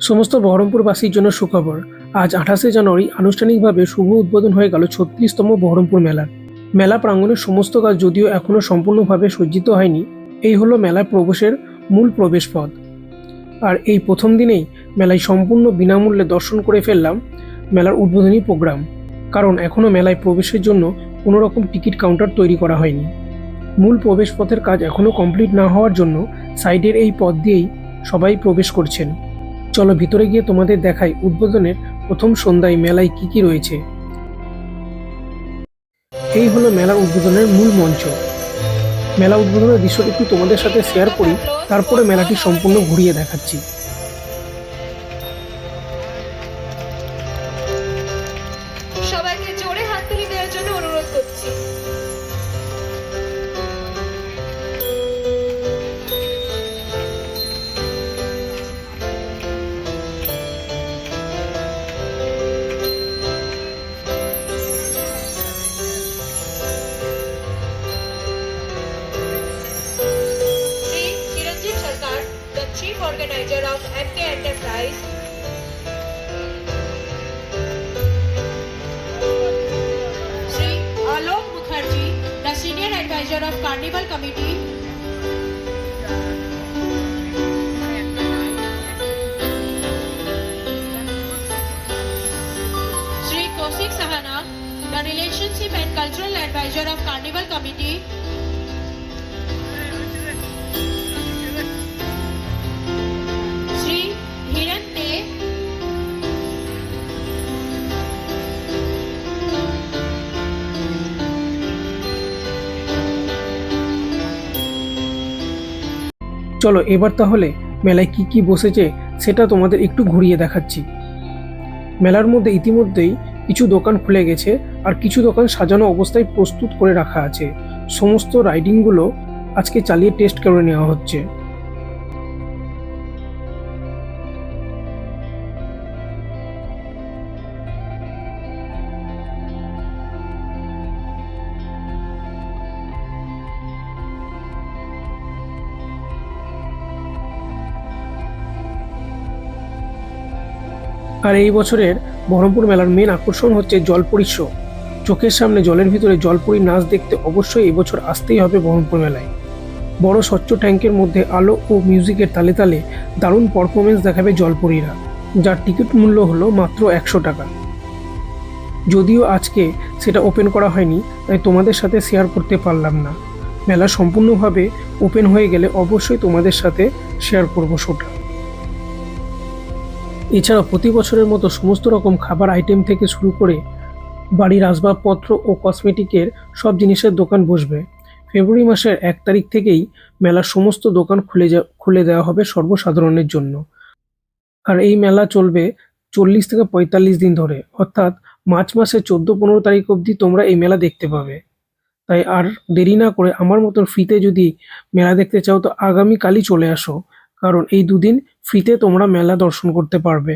সমস্ত বহরমপুরবাসীর জন্য সুখবর। আজ আঠাশে জানুয়ারি আনুষ্ঠানিকভাবে শুভ উদ্বোধন হয়ে গেল ছত্রিশতম বহরমপুর মেলার মেলা প্রাঙ্গণের সমস্ত কাজ যদিও এখনও সম্পূর্ণভাবে সজ্জিত হয়নি, এই হলো মেলায় প্রবেশের মূল প্রবেশ পথ আর এই প্রথম দিনেই মেলায় সম্পূর্ণ বিনামূল্যে দর্শন করে ফেললাম মেলার উদ্বোধনী প্রোগ্রাম, কারণ এখনও মেলায় প্রবেশের জন্য কোনো রকম টিকিট কাউন্টার তৈরি করা হয়নি। মূল প্রবেশ পথের কাজ এখনও কমপ্লিট না হওয়ার জন্য সাইডের এই পথ দিয়েই সবাই প্রবেশ করছেন। চলো ভিতরে গিয়ে তোমাদের দেখাই উদ্বোধনের প্রথম সন্ধ্যায় মেলায় কি কি রয়েছে। এই হলো মেলার উদ্বোধনের মূল মঞ্চ। মেলা উদ্বোধনের দৃশ্যটি একটু তোমাদের সাথে শেয়ার করি, তারপরে মেলাটি সম্পূর্ণ ঘুরিয়ে দেখাচ্ছি। সবাইকে জোরে দেওয়ার জন্য অনুরোধ করছি। Chief organizer of MK Enterprise Sri Alok Mukherjee, the Senior Advisor of Carnival Committee. Sri Kosik Sahana, the Relationship and Cultural Advisor of Carnival Committee. চলো, এবার তাহলে মেলায় কি কি বসেছে সেটা তোমাদের একটু ঘুরিয়ে দেখাচ্ছি। মেলার মধ্যে ইতিমধ্যেই কিছু দোকান খুলে গেছে আর কিছু দোকান সাজানো অবস্থায় প্রস্তুত করে রাখা আছে। সমস্ত রাইডিংগুলো আজকে চালিয়ে টেস্ট করে নেওয়া হচ্ছে। আর এই বছরের বহরমপুর মেলার মেন আকর্ষণ হচ্ছে জলপরী শো চোখের সামনে জলের ভিতরে জলপরী নাচ দেখতে অবশ্যই এবছর আসতেই হবে বহরমপুর মেলায়। বড় স্বচ্ছ ট্যাঙ্কের মধ্যে আলো ও মিউজিকের তালে তালে দারুণ পারফরমেন্স দেখাবে জলপরীরা, যার টিকিট মূল্য হলো মাত্র একশো টাকা। যদিও আজকে সেটা ওপেন করা হয়নি, তাই তোমাদের সাথে শেয়ার করতে পারলাম না। মেলা সম্পূর্ণভাবে ওপেন হয়ে গেলে অবশ্যই তোমাদের সাথে শেয়ার করব শোটা এছাড়াও প্রতি বছরের মতো সমস্ত রকম খাবার আইটেম থেকে শুরু করে বাড়ির আসবাবপত্র ও কসমেটিকের সব জিনিসের দোকান বসবে। ফেব্রুয়ারি মাসের এক তারিখ থেকেই মেলার সমস্ত দোকান খুলে যা, খুলে দেওয়া হবে সর্বসাধারণের জন্য। আর এই মেলা চলবে চল্লিশ থেকে পঁয়তাল্লিশ দিন ধরে, অর্থাৎ মার্চ মাসের চোদ্দ পনেরো তারিখ অবধি তোমরা এই মেলা দেখতে পাবে। তাই আর দেরি না করে আমার মতন ফ্রিতে যদি মেলা দেখতে চাও, তো আগামীকালই চলে আসো। কারণ এই দুদিন ফ্রিতে তোমরা মেলা দর্শন করতে পারবে।